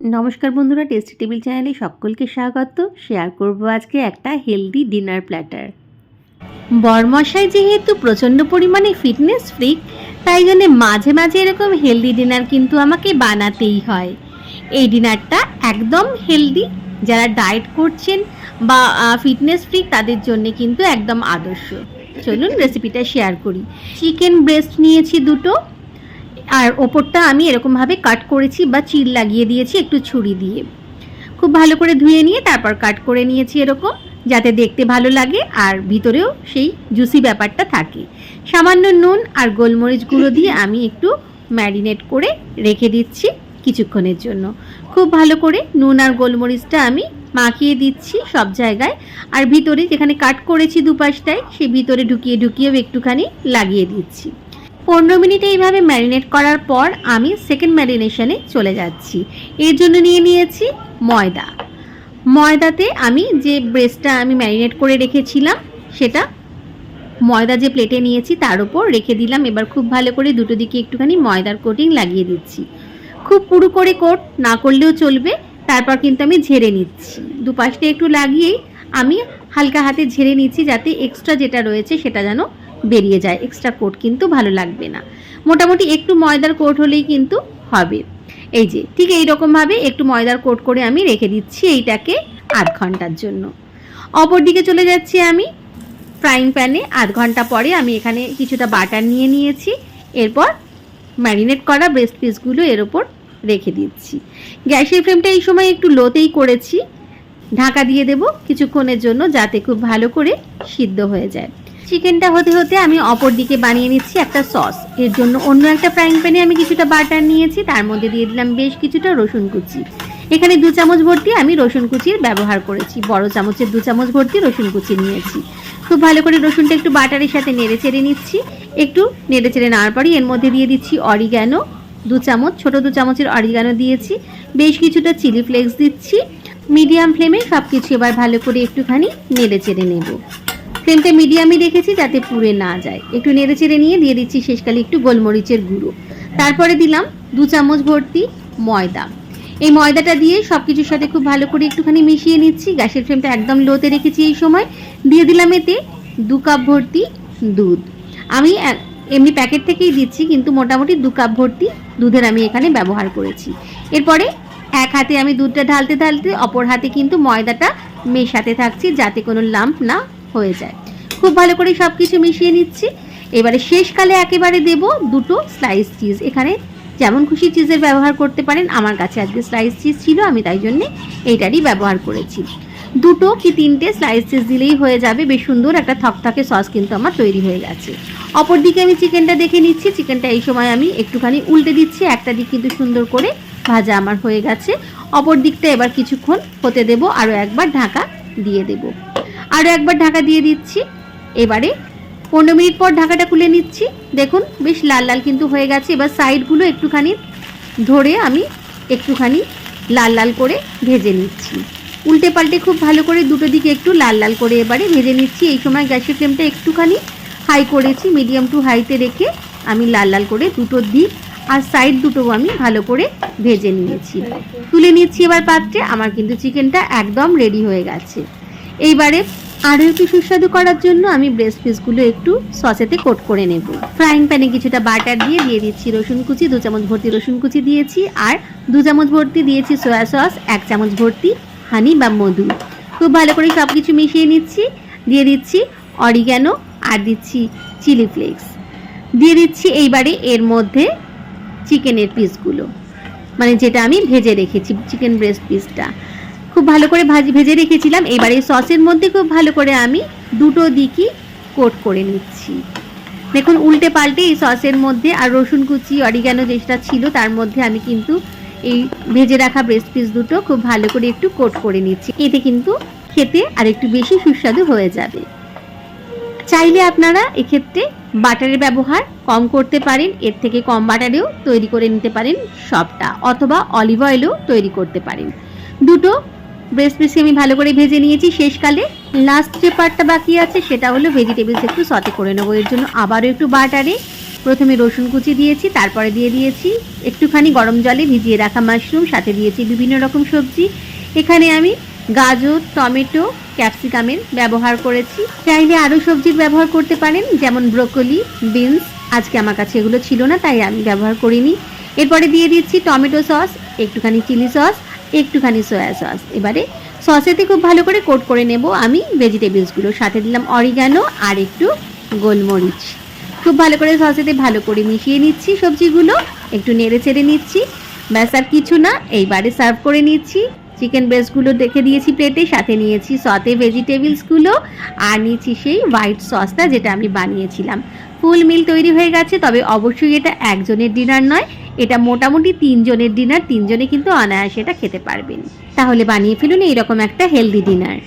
নমস্কার বন্ধুরা tasty table চ্যানেলে সকলকে স্বাগত। শেয়ার করব আজকে একটা হেলদি ডিনার প্ল্যাটার বরমশাই যেহেতু প্রচণ্ড পরিমাণে ফিটনেস ফ্রিক তাই জন্য মাঝে মাঝে এরকম হেলদি ডিনার কিন্তু আমাকে বানাতেই হয়। এই ডিনারটা একদম হেলদি যারা ডায়েট করছেন বা ফিটনেস ফ্রিক তাদের জন্য কিন্তু একদম আদর্শ। চলুন রেসিপিটা শেয়ার করি। চিকেন ব্রেস্ট নিয়েছি দুটো। আর ওপরটা আমি এরকমভাবে কাট করেছি বা চিল লাগিয়ে দিয়েছি একটু ছুরি দিয়ে। খুব ভালো করে ধুয়ে নিয়ে তারপর কাট করে নিয়েছি এরকম, যাতে দেখতে ভালো লাগে আর ভিতরেও সেই জুসি ব্যাপারটা থাকে। সামান্য নুন আর গোলমরিচ গুঁড়ো দিয়ে আমি একটু ম্যারিনেট করে রেখে দিচ্ছি কিছুক্ষণের জন্য। খুব ভালো করে নুন আর গোলমরিচটা আমি মাখিয়ে দিচ্ছি সব জায়গায়। আর ভিতরে যেখানে কাট করেছি দুপাশটায়, সে ভিতরে ঢুকিয়ে ঢুকিয়েও একটুখানি লাগিয়ে দিচ্ছি। পনেরো মিনিট এইভাবে ম্যারিনেট করার পর আমি সেকেন্ড ম্যারিনেশনে চলে যাচ্ছি। এর জন্য নিয়ে নিয়েছি ময়দা। ময়দাতে আমি যে ব্রেস্টটা আমি ম্যারিনেট করে রেখেছিলাম, সেটা ময়দা যে প্লেটে নিয়েছি, তার উপর রেখে দিলাম। এবার খুব ভালো করে দুটো দিকে একটুখানি ময়দার কোটিং লাগিয়ে দিচ্ছি। খুব পুরু করে কোট না করলেও চলবে, তারপর কিন্তু আমি ঝেড়ে নিচ্ছি। দুপাশটা একটু লাগিয়েই আমি হালকা হাতে ঝেড়ে নিচ্ছি, যাতে এক্সট্রা যেটা রয়েছে সেটা যেন বেরিয়ে যায়। এক্সট্রা কোট কিন্তু ভালো লাগবে না। মোটামুটি একটু ময়দার কোট হলেই কিন্তু হবে। এই যে, ঠিক এই রকমভাবে একটু ময়দার কোট করে আমি রেখে দিচ্ছি এইটাকে আধ ঘণ্টার জন্য। অপর দিকে চলে যাচ্ছি আমি ফ্রাইং প্যানে আধ ঘণ্টা পরে আমি এখানে কিছুটা বাটার নিয়ে নিয়েছি। এরপর ম্যারিনেট করা ব্রেস্ট পিসগুলো এর ওপর রেখে দিচ্ছি। গ্যাসের ফ্লেমটা এই সময় একটু লোতেই করেছি। ঢাকা দিয়ে দেব কিছুক্ষণের জন্য যাতে খুব ভালো করে সিদ্ধ হয়ে যায়। চিকেনটা হতে হতে আমি অপর দিকে বানিয়ে নিচ্ছি একটা সস। এর জন্য অন্য একটা ফ্রাইং প্যানে আমি কিছুটা বাটার নিয়েছি, তার মধ্যে দিয়ে দিলাম বেশ কিছুটা রসুন কুচি। এখানে দু চামচ ভর্তি আমি রসুন কুচির ব্যবহার করেছি, বড় চামচের দু চামচ ভর্তি রসুন কুচি নিয়েছি। খুব ভালো করে রসুনটা একটু বাটারের সাথে নেড়ে চেড়ে নিচ্ছি, একটু নেড়ে চেড়ে নেওয়ার পরই এর মধ্যে দিয়ে দিচ্ছি অরিগ্যানো দু চামচ, ছোট দু চামচের অরিগানো দিয়েছি, বেশ কিছুটা চিলি ফ্লেক্স দিচ্ছি মিডিয়াম ফ্লেমে সব কিছু এবার ভালো করে একটুখানি নেড়ে চেড়ে নেব। ফ্লেমটা মিডিয়ামই রেখেছি যাতে পুড়ে না যায়। একটু নেড়ে চেড়ে নিয়ে দিয়ে দিচ্ছি শেষকালে একটু গোলমরিচের গুঁড়ো। তারপরে দিলাম দু চামচ ভর্তি ময়দা। এই ময়দাটা দিয়ে সব কিছুর সাথে খুব ভালো করে একটুখানি মিশিয়ে নিচ্ছি। গ্যাসের ফ্লেমটা একদম লোতে রেখেছি এই সময়। দিয়ে দিলাম এতে দু কাপ ভর্তি দুধ। আমি এমনি প্যাকেট থেকেই দিচ্ছি, কিন্তু মোটামুটি দু কাপ ভর্তি দুধের আমি এখানে ব্যবহার করেছি। এরপরে এক হাতে আমি দুধটা ঢালতে ঢালতে অপর হাতে কিন্তু ময়দাটা মেশাতে থাকছি যাতে কোনো লাম্প না হয়ে যায়। খুব ভালো করে সব কিছু মিশিয়ে নিচ্ছি। এবারে শেষকালে একেবারে দেব দুটো স্লাইস চিজ এখানে যেমন খুশি চিজের ব্যবহার করতে পারেন, আমার কাছে আজকে স্লাইস চিজ ছিল, আমি তাই জন্যে এইটারই ব্যবহার করেছি। দুটো কি তিনটে স্লাইস চিজ দিলেই হয়ে যাবে, বেশ সুন্দর একটা থকথকে সস কিন্তু আমার তৈরি হয়ে গেছে। অপরদিকে আমি চিকেনটা দেখে নিচ্ছি চিকেনটা এই সময় আমি একটুখানি উল্টে দিচ্ছি, একটা দিক কিন্তু সুন্দর করে ভাজা আমার হয়ে গেছে। অপর দিকটা এবার কিছুক্ষণ হতে দেব আরও একবার ঢাকা দিয়ে দেব। আরও একবার ঢাকা দিয়ে দিচ্ছি। এবারে পনেরো মিনিট পর ঢাকাটা খুলে নিচ্ছি। দেখুন, বেশ লাল লাল কিন্তু হয়ে গেছে। এবার সাইডগুলো একটুখানি ধরে আমি একটুখানি লাল লাল করে ভেজে নিচ্ছি। উল্টে পাল্টে খুব ভালো করে দুটো দিকে একটু লাল লাল করে এবারে ভেজে নিচ্ছি। এই সময় গ্যাসের ফ্লেমটা একটুখানি হাই করেছি, মিডিয়াম টু হাইতে রেখে আমি লাল লাল করে দুটো দিক আর সাইড দুটো আমি ভালো করে ভেজে নিয়েছি। তুলে নিচ্ছি এবার পাত্রে। আমার কিন্তু চিকেনটা একদম রেডি হয়ে গেছে। এইবারে আরও একটু সুস্বাদু করার জন্য আমি ব্রেস্ট পিসগুলো একটু সসেতে কোট করে নেব। ফ্রাইং প্যানে কিছুটা বাটার দিয়ে দিয়ে দিচ্ছি রসুন কুচি, দু চামচ ভর্তি রসুন কুচি দিয়েছি আর দু চামচ ভর্তি দিয়েছি সয়া সস এক চামচ ভর্তি হানি বা মধু। খুব ভালো করে সব কিছু মিশিয়ে নিচ্ছি, দিয়ে দিচ্ছি অরিগ্যানো আর দিচ্ছি চিলি ফ্লেক্স দিয়ে দিচ্ছি এইবারে এর মধ্যে চিকেনের পিসগুলো মানে যেটা আমি ভেজে রেখেছি চিকেন ব্রেস্ট পিসটা খুব ভালো করে ভাজি, ভেজে রেখেছিলাম। এবারে সসের মধ্যে খুব ভালো করে আমি দুটো দিকই কোট করে নিচ্ছি। দেখুন, উল্টে পাল্টে এই সসের মধ্যে আর রসুন কুচি, অরিগানো যেটা ছিল, তার মধ্যে আমি কিন্তু এই ভেজে রাখা ব্রেস্ট পিস দুটো খুব ভালো করে একটু কোট করে নিচ্ছি। এতে কিন্তু খেতে আর একটু বেশি সুস্বাদু হয়ে যাবে। চাইলে আপনারা এক্ষেত্রে বাটারের ব্যবহার কম করতে পারেন, এর থেকে কম বাটারেও তৈরি করে নিতে পারেন সবটা, অথবা অলিভ অয়েলও তৈরি করতে পারেন। দুটো ব্রেস্ট পিসকে আমি ভালো করে ভেজে নিয়েছি শেষকালে। লাস্ট যে পার্টটা বাকি আছে সেটা হলো ভেজিটেবলস একটু সতে করে নেব। এর জন্য আবারও একটু বাটারে প্রথমে রসুন কুচি দিয়েছি, তারপরে দিয়ে দিয়েছি একটুখানি গরম জলে ভিজিয়ে রাখা মাশরুম সাথে দিয়েছি বিভিন্ন রকম সবজি। এখানে আমি গাজর, টমেটো ক্যাপসিকামের ব্যবহার করেছি। চাইলে আরও সবজির ব্যবহার করতে পারেন, যেমন ব্রোকলি বিনস আজকে আমার কাছে এগুলো ছিল না, তাই আমি ব্যবহার করিনি। এরপরে দিয়ে দিচ্ছি টমেটো সস একটুখানি চিলি সস একটুখানি সয়া সস এবারে সসেতে খুব ভালো করে কোট করে নেব আমি ভেজিটেবলসগুলো সাথে দিলাম অরিগানো আর একটু গোলমরিচ। খুব ভালো করে সসেতে ভালো করে মিশিয়ে নিচ্ছি সবজিগুলো। একটু নেড়ে চেড়ে নিচ্ছি। ব্যাস, আর কিছু না, এইবারে সার্ভ করে নিচ্ছি। চিকেন ব্রেস্টগুলো দেখে দিয়েছি প্লেটে সাথে নিয়েছি সতে ভেজিটেবলসগুলো আর নিয়েছি সেই হোয়াইট সসটা যেটা আমি বানিয়েছিলাম। ফুল মিল তৈরি হয়ে গেছে, তবে অবশ্যই এটা একজনের ডিনার নয় এটা মোটামুটি তিনজনের ডিনার তিনজনে কিন্তু অনায়াসে এটা খেতে পারবেন। তাহলে বানিয়ে ফেলুন এইরকম একটা হেলদি ডিনার